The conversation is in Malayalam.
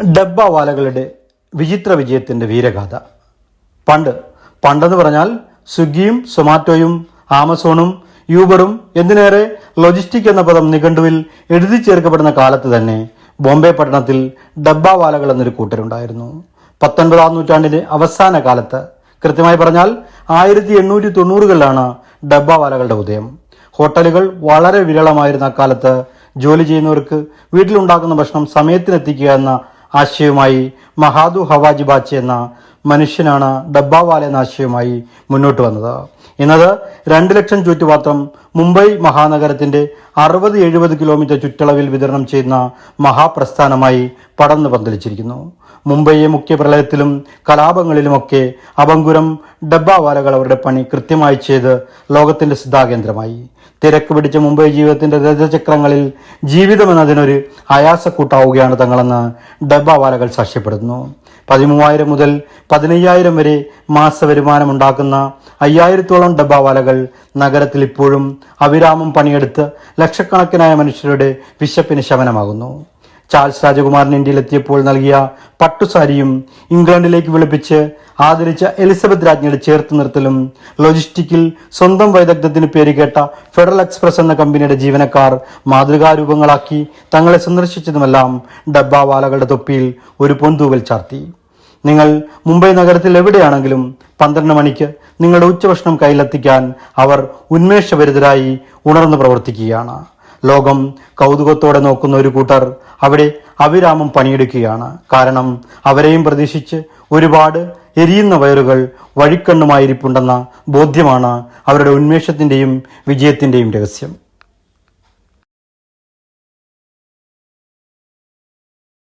ഡബ്ബാവാലകളുടെ വിചിത്ര വിജയത്തിന്റെ വീരഗാഥ. പണ്ട് പണ്ടെന്ന് പറഞ്ഞാൽ സ്വിഗ്ഗിയും സൊമാറ്റോയും ആമസോണും യൂബറും എന്തിനേറെ ലോജിസ്റ്റിക് എന്ന പദം നിഘണ്ടുവിൽ എഴുതി ചേർക്കപ്പെടുന്ന കാലത്ത് തന്നെ ബോംബെ പട്ടണത്തിൽ ഡബ്ബാവാലകൾ എന്നൊരു കൂട്ടരുണ്ടായിരുന്നു. പത്തൊൻപതാം നൂറ്റാണ്ടിന്റെ അവസാന കാലത്ത് കൃത്യമായി പറഞ്ഞാൽ ആയിരത്തി എണ്ണൂറ്റി തൊണ്ണൂറുകളിലാണ് ഡബ്ബാവാലകളുടെ ഉദയം. ഹോട്ടലുകൾ വളരെ വിരളമായിരുന്ന അക്കാലത്ത് ജോലി ചെയ്യുന്നവർക്ക് വീട്ടിലുണ്ടാക്കുന്ന ഭക്ഷണം സമയത്തിനെത്തിക്കുക എന്ന ആശയവുമായി മഹാദു ഹവാജി ബാച്ചി എന്ന മനുഷ്യനാണ് ഡബ്ബാവാല എന്ന ആശയവുമായി മുന്നോട്ട് വന്നത്. ഇന്നത് രണ്ട് ലക്ഷം ചുറ്റുപാത്രം മുംബൈ മഹാനഗരത്തിന്റെ അറുപത് എഴുപത് കിലോമീറ്റർ ചുറ്റളവിൽ വിതരണം ചെയ്യുന്ന മഹാപ്രസ്ഥാനമായി പടർന്നു പന്തലിച്ചിരിക്കുന്നു. മുംബൈയെ മുഖ്യ പ്രളയത്തിലും കലാപങ്ങളിലുമൊക്കെ അപങ്കുരം ഡബ്ബാവാലകൾ അവരുടെ പണി കൃത്യമായി ചെയ്ത് ലോകത്തിന്റെ ശ്രദ്ധാകേന്ദ്രമായി. തിരക്ക് പിടിച്ച മുംബൈ ജീവിതത്തിന്റെ രഥചക്രങ്ങളിൽ ജീവിതമെന്നതിനൊരു അയാസക്കൂട്ടാവുകയാണ് തങ്ങളെന്ന് ഡബ്ബാവാലകൾ സാക്ഷ്യപ്പെടുന്നു. പതിമൂവായിരം മുതൽ പതിനയ്യായിരം വരെ മാസ വരുമാനമുണ്ടാക്കുന്ന അയ്യായിരത്തോളം ഡബ്ബാവാലകൾ നഗരത്തിൽ ഇപ്പോഴും അവിരാമം പണിയെടുത്ത് ലക്ഷക്കണക്കിനായ മനുഷ്യരുടെ വിശപ്പിന് ശമനമാകുന്നു. ചാൾസ് രാജകുമാരൻ ഇന്ത്യയിലെത്തിയപ്പോൾ നൽകിയ പട്ടുസാരിയും ഇംഗ്ലണ്ടിലേക്ക് വിളിപ്പിച്ച് ആദരിച്ച എലിസബത്ത് രാജ്ഞിയുടെ ചേർത്ത് നിർത്തലും ലോജിസ്റ്റിക്കിൽ സ്വന്തം വൈദഗ്ധ്യത്തിന് പേരുകേട്ട ഫെഡറൽ എക്സ്പ്രസ് എന്ന കമ്പനിയുടെ ജീവനക്കാർ മാതൃകാരൂപങ്ങളാക്കി തങ്ങളെ സന്ദർശിച്ചതുമെല്ലാം ഡബ്ബാവാലകളുടെ തൊപ്പിയിൽ ഒരു പൊന്തൂവൽ ചാർത്തി. നിങ്ങൾ മുംബൈ നഗരത്തിൽ എവിടെയാണെങ്കിലും പന്ത്രണ്ട് മണിക്ക് നിങ്ങളുടെ ഉച്ചഭക്ഷണം കയ്യിലെത്തിക്കാൻ അവർ ഉന്മേഷഭരിതരായി ഉണർന്നു പ്രവർത്തിക്കുകയാണ്. ലോകം കൗതുകത്തോടെ നോക്കുന്ന ഒരു കൂട്ടർ അവിടെ അവിരാമം പണിയെടുക്കുകയാണ്. കാരണം അവരെയും പ്രതീക്ഷിച്ച് ഒരുപാട് എരിയുന്ന വയറുകൾ വഴിക്കണ്ണുമായിരിപ്പുണ്ടെന്ന ബോധ്യമാണ് അവരുടെ ഉന്മേഷത്തിന്റെയും വിജയത്തിന്റെയും രഹസ്യം.